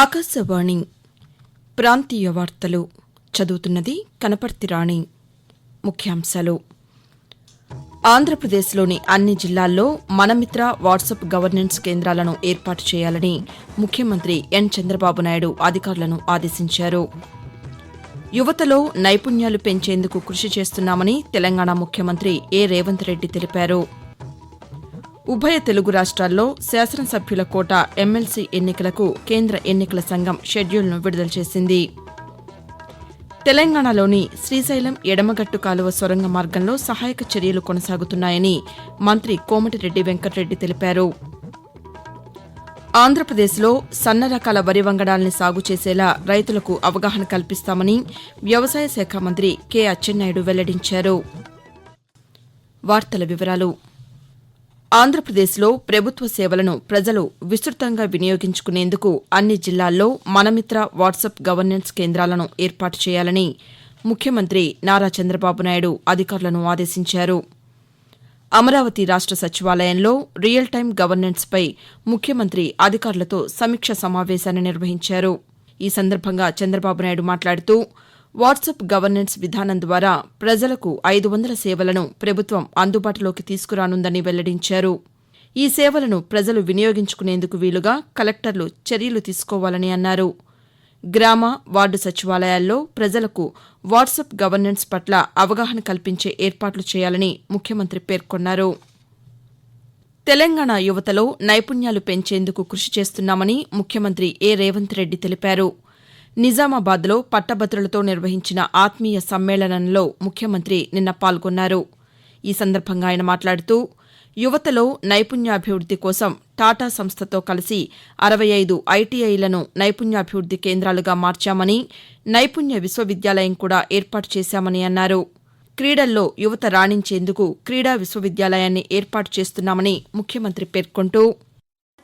ఆకాశవాణి ప్రాంతీయ వార్తలు చదువుతున్నది కనపర్తి రాణి. ముఖ్యాంశాలు. ఆంధ్రప్రదేశ్లోని అన్ని జిల్లాల్లో మనమిత్ర వాట్సప్ గవర్నెన్స్ కేంద్రాలను ఏర్పాటు చేయాలని ముఖ్యమంత్రి ఎన్ చంద్రబాబు నాయుడు అధికారులను ఆదేశించారు. యువతలో నైపుణ్యాలు పెంచేందుకు కృషి చేస్తున్నామని తెలంగాణ ముఖ్యమంత్రి ఏ రేవంత్ రెడ్డి తెలిపారు. ఉభయ తెలుగు రాష్ట్రాల్లో శాసనసభ్యుల కోట ఎమ్మెల్సీ ఎన్నికలకు కేంద్ర ఎన్నికల సంఘం షెడ్యూల్ను విడుదల చేసింది. తెలంగాణలోని శ్రీశైలం ఎడమగట్టు కాలువ సొరంగ మార్గంలో సహాయక చర్యలు కొనసాగుతున్నాయని మంత్రి కోమటిరెడ్డి వెంకటరెడ్డి తెలిపారు. ఆంధ్రప్రదేశ్లో సన్న రకాల వరి వంగడాల్ని సాగు చేసేలా రైతులకు అవగాహన కల్పిస్తామని వ్యవసాయ శాఖ మంత్రి కె. అచ్చెన్నాయుడు వెల్లడించారు. వార్తల వివరాలు ఆంధ్రప్రదేశ్లో ప్రభుత్వ సేవలను ప్రజలు విస్తృతంగా వినియోగించుకునేందుకు అన్ని జిల్లాల్లో మనమిత్ర వాట్సప్ గవర్నెన్స్ కేంద్రాలను ఏర్పాటు చేయాలని ముఖ్యమంత్రి నారా చంద్రబాబు నాయుడు అధికారులను ఆదేశించారు. అమరావతి రాష్ట సచివాలయంలో రియల్ టైం గవర్నెన్స్పై ముఖ్యమంత్రి అధికారులతో సమీక్ష సమావేశాన్ని నిర్వహించారు. ఈ సందర్భంగా చంద్రబాబు నాయుడు మాట్లాడుతూ వాట్సాప్ గవర్నెన్స్ విధానం ద్వారా ప్రజలకు ఐదు వందల సేవలను ప్రభుత్వం అందుబాటులోకి తీసుకురానుందని వెల్లడించారు. ఈ సేవలను ప్రజలు వినియోగించుకునేందుకు వీలుగా కలెక్టర్లు చర్యలు తీసుకోవాలని అన్నారు. గ్రామ వార్డు సచివాలయాల్లో ప్రజలకు వాట్సప్ గవర్నెన్స్ పట్ల అవగాహన కల్పించే ఏర్పాట్లు చేయాలని ముఖ్యమంత్రి పేర్కొన్నారు. తెలంగాణ యువతలో నైపుణ్యాలు పెంచేందుకు కృషి చేస్తున్నామని ముఖ్యమంత్రి ఏ రేవంత్ రెడ్డి తెలిపారు. నిజామాబాద్లో పట్టభద్రులతో నిర్వహించిన ఆత్మీయ సమ్మేళనంలో ముఖ్యమంత్రి నిన్న పాల్గొన్నారు. ఈ సందర్భంగా ఆయన మాట్లాడుతూ యువతలో నైపుణ్యాభివృద్ది కోసం టాటా సంస్థతో కలిసి అరవై ఐదు ఐటీఐలను నైపుణ్యాభివృద్ది కేంద్రాలుగా మార్చామని నైపుణ్య విశ్వవిద్యాలయం కూడా ఏర్పాటు చేశామని అన్నారు. క్రీడల్లో యువత రాణించేందుకు క్రీడా విశ్వవిద్యాలయాన్ని ఏర్పాటు చేస్తున్నామని ముఖ్యమంత్రి పేర్కొంటూ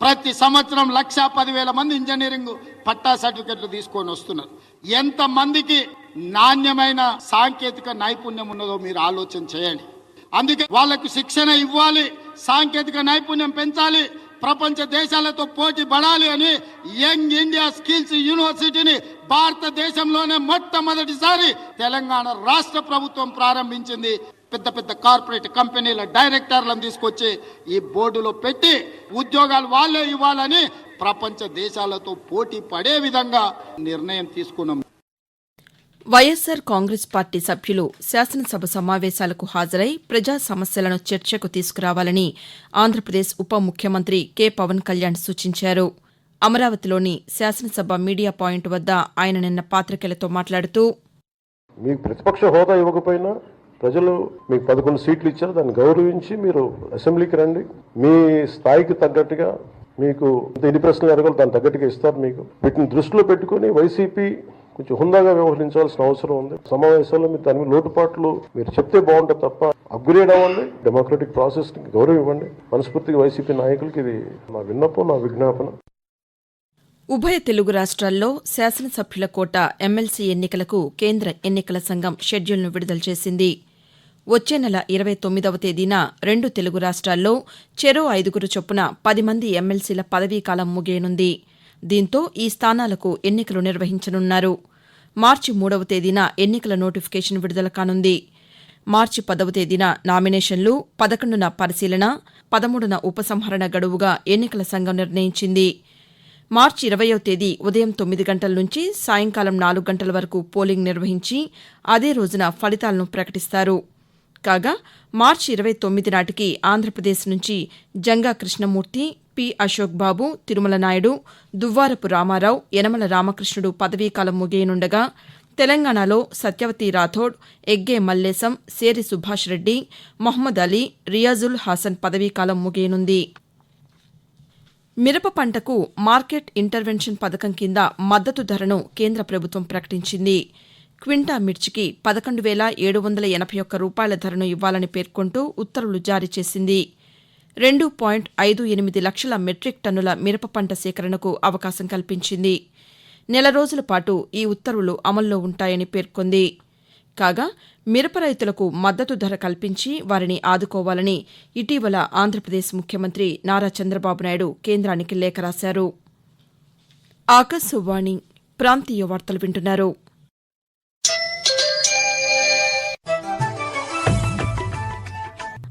ప్రతి సంవత్సరం లక్ష పదివేల మంది ఇంజనీరింగ్ పట్టా సర్టిఫికెట్లు తీసుకొని వస్తున్నారు. ఎంత మందికి నాణ్యమైన సాంకేతిక నైపుణ్యం ఉన్నదో మీరు ఆలోచన చేయండి. అందుకే వాళ్ళకు శిక్షణ ఇవ్వాలి సాంకేతిక నైపుణ్యం పెంచాలి ప్రపంచ దేశాలతో పోటీ పడాలి అని యంగ్ ఇండియా స్కిల్స్ యూనివర్సిటీని భారతదేశంలోనే మొట్టమొదటిసారి తెలంగాణ రాష్ట్ర ప్రభుత్వం ప్రారంభించింది. పెద్ద పెద్ద కార్పొరేట్ కంపెనీల డైరెక్టర్లను తీసుకొచ్చి ఈ బోర్డులో పెట్టి ఉద్యోగాలు వాళ్ళే ఇవ్వాలని ప్రపంచ దేశాలతో పోటీ పడే విధంగా నిర్ణయం తీసుకున్నాం. వైఎస్సార్ కాంగ్రెస్ పార్టీ సభ్యులు శాసనసభ సమావేశాలకు హాజరై ప్రజా సమస్యలను చర్చకు తీసుకురావాలని ఆంధ్రప్రదేశ్ ఉప ముఖ్యమంత్రి కె పవన్ కళ్యాణ్ సూచించారు. అమరావతిలోని శాసనసభ మీడియా పాయింట్ వద్ద ఆయన నిన్న పాతికేయులతో మాట్లాడుతూ మీకు ప్రతిపక్ష హోదా ఇవ్వకపోయినా ప్రజలు మీకు పదకొండు సీట్లు ఇచ్చారు. దాన్ని గౌరవించి మీరు అసెంబ్లీకి రండి. మీ స్థాయికి తగ్గట్టుగా మీకు ఎన్ని ప్రశ్నలు అడగాలి దాని తగ్గట్టుగా ఇస్తారు మీకు. వీటిని దృష్టిలో పెట్టుకుని వైసీపీ కొంచెం హుందాగా వ్యవహరించాల్సిన అవసరం ఉంది. సమావేశాల్లో మీరు దాని మీద లోటుపాట్లు మీరు చెప్తే బాగుంటుంది తప్ప అప్గ్రేడ్ అవ్వండి డెమోక్రటిక్ ప్రాసెస్ గౌరవం ఇవ్వండి. మనస్ఫూర్తిగా వైసీపీ నాయకులకి ఇది నా విన్నపం నా విజ్ఞాపన. ఉభయ తెలుగు రాష్ట్రాల్లో శాసనసభ్యుల కోట ఎమ్మెల్సీ ఎన్నికలకు కేంద్ర ఎన్నికల సంఘం షెడ్యూల్ను విడుదల చేసింది. వచ్చే నెల ఇరవై తొమ్మిదవ తేదీన రెండు తెలుగు రాష్ట్రాల్లో చెరో ఐదుగురు చొప్పున పది మంది ఎమ్మెల్సీల పదవీకాలం ముగియనుంది. దీంతో ఈ స్థానాలకు ఎన్నికలు నిర్వహించనున్నారు. మార్చి మూడవ తేదీన ఎన్నికల నోటిఫికేషన్ విడుదల కానుంది. మార్చి పదవ తేదీన నామినేషన్లు పదకొండున పరిశీలన పదమూడున ఉపసంహరణ గడువుగా ఎన్నికల సంఘం నిర్ణయించింది. మార్చి ఇరవయో తేదీ ఉదయం తొమ్మిది గంటల నుంచి సాయంకాలం నాలుగు గంటల వరకు పోలింగ్ నిర్వహించి అదే రోజున ఫలితాలను ప్రకటిస్తారు. కాగా మార్చి ఇరవై తొమ్మిది నాటికి ఆంధ్రప్రదేశ్ నుంచి జంగా కృష్ణమూర్తి పి. అశోక్ బాబు తిరుమల నాయుడు దువ్వారపు రామారావు యనమల రామకృష్ణుడు పదవీకాలం ముగియనుండగా తెలంగాణలో సత్యవతి రాథోడ్ ఎగ్గే మల్లేశం సేరి సుభాష్ రెడ్డి మొహమ్మద్ అలీ రియాజుల్ హాసన్ పదవీకాలం ముగియనుంది. మిరప పంటకు మార్కెట్ ఇంటర్వెన్షన్ పథకం కింద మద్దతు ధరను కేంద్ర ప్రభుత్వం ప్రకటించింది. క్వింటా మిర్చికి పదకొండు వేల ఏడు వందల ఎనభై ఒక్క రూపాయల ధరను ఇవ్వాలని పేర్కొంటూ ఉత్తర్వులు జారీ చేసింది. రెండు పాయింట్ ఐదు ఎనిమిది లక్షల మెట్రిక్ టన్నుల మిరప పంట సేకరణకు అవకాశం కల్పించింది. నెల రోజుల పాటు ఈ ఉత్తర్వులు అమల్లో ఉంటాయని పేర్కొంది. కాగా మిరప రైతులకు మద్దతు ధర కల్పించి వారిని ఆదుకోవాలని ఇటీవల ఆంధ్రప్రదేశ్ ముఖ్యమంత్రి నారా చంద్రబాబు నాయుడు కేంద్రానికి లేఖ రాశారు. ఆకాశవాణి ప్రాంతీయ వార్తలు వింటున్నారు.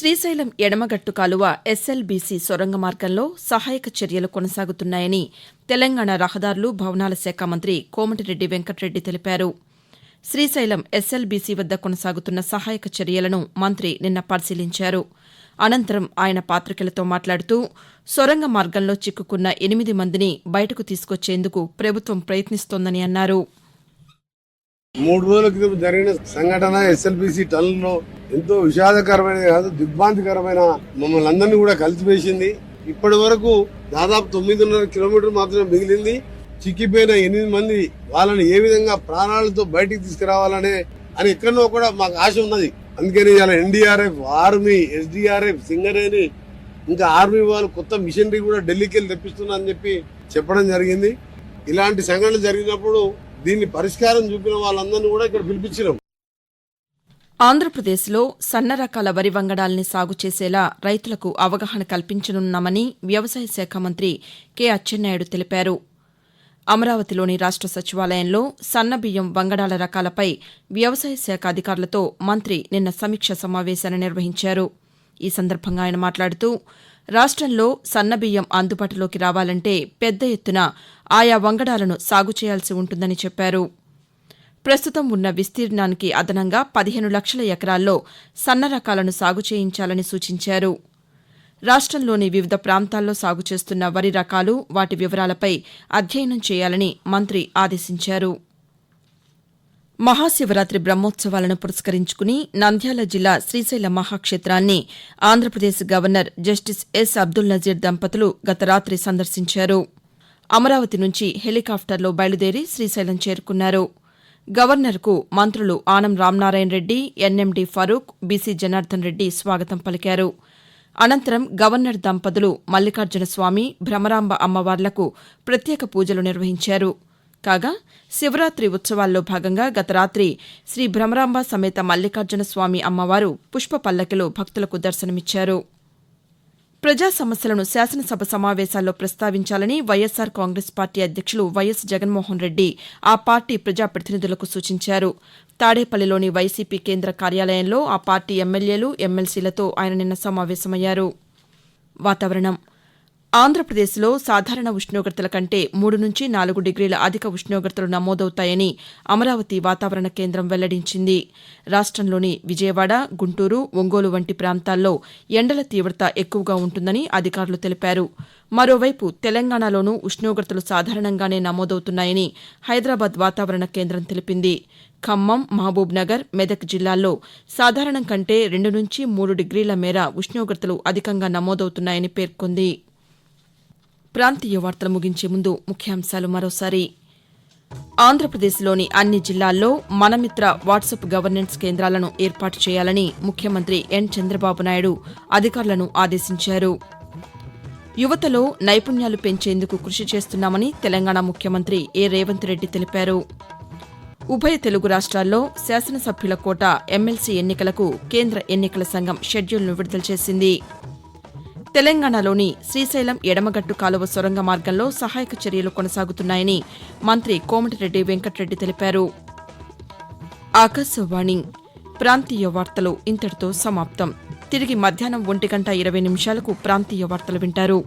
శ్రీశైలం ఎడమగట్టు కాలువ ఎస్ఎల్బీసీ సొరంగ మార్గంలో సహాయక చర్యలు కొనసాగుతున్నాయని తెలంగాణ రహదారులు భవనాల శాఖ మంత్రి కోమటిరెడ్డి వెంకటరెడ్డి తెలిపారు. శ్రీశైలం ఎస్ఎల్బీసీ వద్ద కొనసాగుతున్న సహాయక చర్యలను మంత్రి నిన్న పరిశీలించారు. అనంతరం ఆయన పాతికేయులతో మాట్లాడుతూ సొరంగ మార్గంలో చిక్కుకున్న ఎనిమిది మందిని బయటకు తీసుకొచ్చేందుకు ప్రభుత్వం ప్రయత్నిస్తోందని అన్నారు. మూడు రోజుల క్రితం జరిగిన సంఘటన ఎస్ఎల్బిసి టన్నులో ఎంతో విషాదకరమైన కాదు దిగ్భాంతికరమైన మమ్మల్ని అందరినీ కూడా కలిసివేసింది. ఇప్పటి వరకు దాదాపు తొమ్మిదిన్నర కిలోమీటర్ మాత్రమే మిగిలింది. చిక్కిపోయిన ఎనిమిది మంది వాళ్ళని ఏ విధంగా ప్రాణాలతో బయటికి తీసుకురావాలనే అని ఎక్కడో కూడా మాకు ఆశ ఉన్నది. అందుకని ఇలా ఎన్డీఆర్ఎఫ్ ఆర్మీ ఎస్డీఆర్ఎఫ్ సింగరేణి ఇంకా ఆర్మీ వాళ్ళు కొత్త మిషనరీ కూడా ఢిల్లీకి వెళ్ళి తెప్పిస్తున్నా అని చెప్పి చెప్పడం జరిగింది. ఇలాంటి సంఘటనలు జరిగినప్పుడు దీన్ని పరిష్కారం చూపిన వాళ్ళందరినీ కూడా ఇక్కడ పిలిపించినాం. ఆంధ్రప్రదేశ్లో సన్న రకాల వరి వంగడాల్ని సాగు చేసేలా రైతులకు అవగాహన కల్పించనున్నామని వ్యవసాయ శాఖ మంత్రి కె అచ్చెన్నాయుడు తెలిపారు. అమరావతిలోని రాష్ట సచివాలయంలో సన్న బియ్యం వంగడాల రకాలపై వ్యవసాయ శాఖ అధికారులతో మంత్రి నిన్న సమీక్ష సమావేశాన్ని నిర్వహించారు. ఈ సందర్భంగా ఆయన మాట్లాడుతూ రాష్టంలో సన్న బియ్యం అందుబాటులోకి రావాలంటే పెద్ద ఎత్తున ఆయా వంగడాలను సాగు చేయాల్సి ఉంటుందని చెప్పారు. ప్రస్తుతం ఉన్న విస్తీర్ణానికి అదనంగా పదిహేను లక్షల ఎకరాల్లో సన్న రకాలను సాగు చేయించాలని సూచించారు. రాష్టంలోని వివిధ ప్రాంతాల్లో సాగు చేస్తున్న వరి రకాలు వాటి వివరాలపై అధ్యయనం చేయాలని మంత్రి ఆదేశించారు. మహాశివరాత్రి బ్రహ్మోత్సవాలను పురస్కరించుకుని నంద్యాల జిల్లా Srisaila మహాక్షేత్రాన్ని Andhra Pradesh governor justice S. Abdul Nazeer దంపతులు గత రాతి సందర్శించారు. అమరావతి నుంచి హెలికాప్టర్లో బయలుదేరి శ్రీశైలం చేరుకున్నారు. గవర్నర్కు మంత్రులు ఆనం రామనారాయణ రెడ్డి ఎన్ఎండి ఫరూక్ బీసీ జనార్దన్ రెడ్డి స్వాగతం పలికారు. అనంతరం గవర్నర్ దంపతులు మల్లికార్జున స్వామి భ్రమరాంబ అమ్మవార్లకు ప్రత్యేక పూజలు నిర్వహించారు. కాగా శివరాత్రి ఉత్సవాల్లో భాగంగా గత రాతి శ్రీ భ్రమరాంబ సమేత మల్లికార్జున స్వామి అమ్మవారు పుష్ప పల్లకిలో భక్తులకు దర్శనమిచ్చారు. ప్రజా సమస్యలను శాసనసభ సమావేశాల్లో ప్రస్తావించాలని వైఎస్సార్ కాంగ్రెస్ పార్టీ అధ్యక్షులు వైఎస్ జగన్మోహన్ రెడ్డి ఆ పార్టీ ప్రజాప్రతినిధులకు సూచించారు. తాడేపల్లిలోని వైసీపీ కేంద్ర కార్యాలయంలో ఆ పార్టీ ఎమ్మెల్యేలు ఎమ్మెల్సీలతో ఆయన నిన్న సమావేశమయ్యారు. వాతావరణం ఆంధ్రప్రదేశ్లో సాధారణ ఉష్ణోగ్రతల కంటే మూడు నుంచి నాలుగు డిగ్రీల అధిక ఉష్ణోగ్రతలు నమోదవుతాయని అమరావతి వాతావరణ కేంద్రం వెల్లడించింది. రాష్టంలోని విజయవాడ గుంటూరు ఒంగోలు వంటి ప్రాంతాల్లో ఎండల తీవ్రత ఎక్కువగా ఉంటుందని అధికారులు తెలిపారు. మరోవైపు తెలంగాణలోనూ ఉష్ణోగ్రతలు సాధారణంగానే నమోదవుతున్నాయని హైదరాబాద్ వాతావరణ కేంద్రం తెలిపింది. ఖమ్మం మహబూబ్ నగర్ మెదక్ జిల్లాల్లో సాధారణం కంటే రెండు నుంచి మూడు డిగ్రీల మేర ఉష్ణోగ్రతలు అధికంగా నమోదవుతున్నాయని పేర్కొంది. ప్రాంతీయ వార్తలు ముగించే ముందు ముఖ్యాంశాలు మరోసారి. ఆంధ్రప్రదేశ్లోని అన్ని జిల్లాల్లో మనమిత్ర వాట్సప్ గవర్నెన్స్ కేంద్రాలను ఏర్పాటు చేయాలని ముఖ్యమంత్రి ఎన్ చంద్రబాబు నాయుడు అధికారులను ఆదేశించారు. యువతలో నైపుణ్యాలు పెంచేందుకు కృషి చేస్తున్నామని తెలంగాణ ముఖ్యమంత్రి ఏ. రేవంత్ రెడ్డి తెలిపారు. ఉభయ తెలుగు రాష్ట్రాల్లో శాసనసభ్యుల కోట ఎమ్మెల్సీ ఎన్నికలకు కేంద్ర ఎన్నికల సంఘం షెడ్యూల్ను విడుదల చేసింది. తెలంగాణలోని శ్రీశైలం ఎడమగట్టు కాలువ సొరంగ మార్గంలో సహాయక చర్యలు కొనసాగుతున్నాయని మంత్రి కోమటిరెడ్డి వెంకటరెడ్డి తెలిపారు. ఆకాశవాణి ప్రాంతీయ వార్తలు ఇంతటితో సమాప్తం. తిరిగి మధ్యాహ్నం ఒంటి గంట ఇరవై నిమిషాలకు ప్రాంతీయ వార్తలు వింటారు.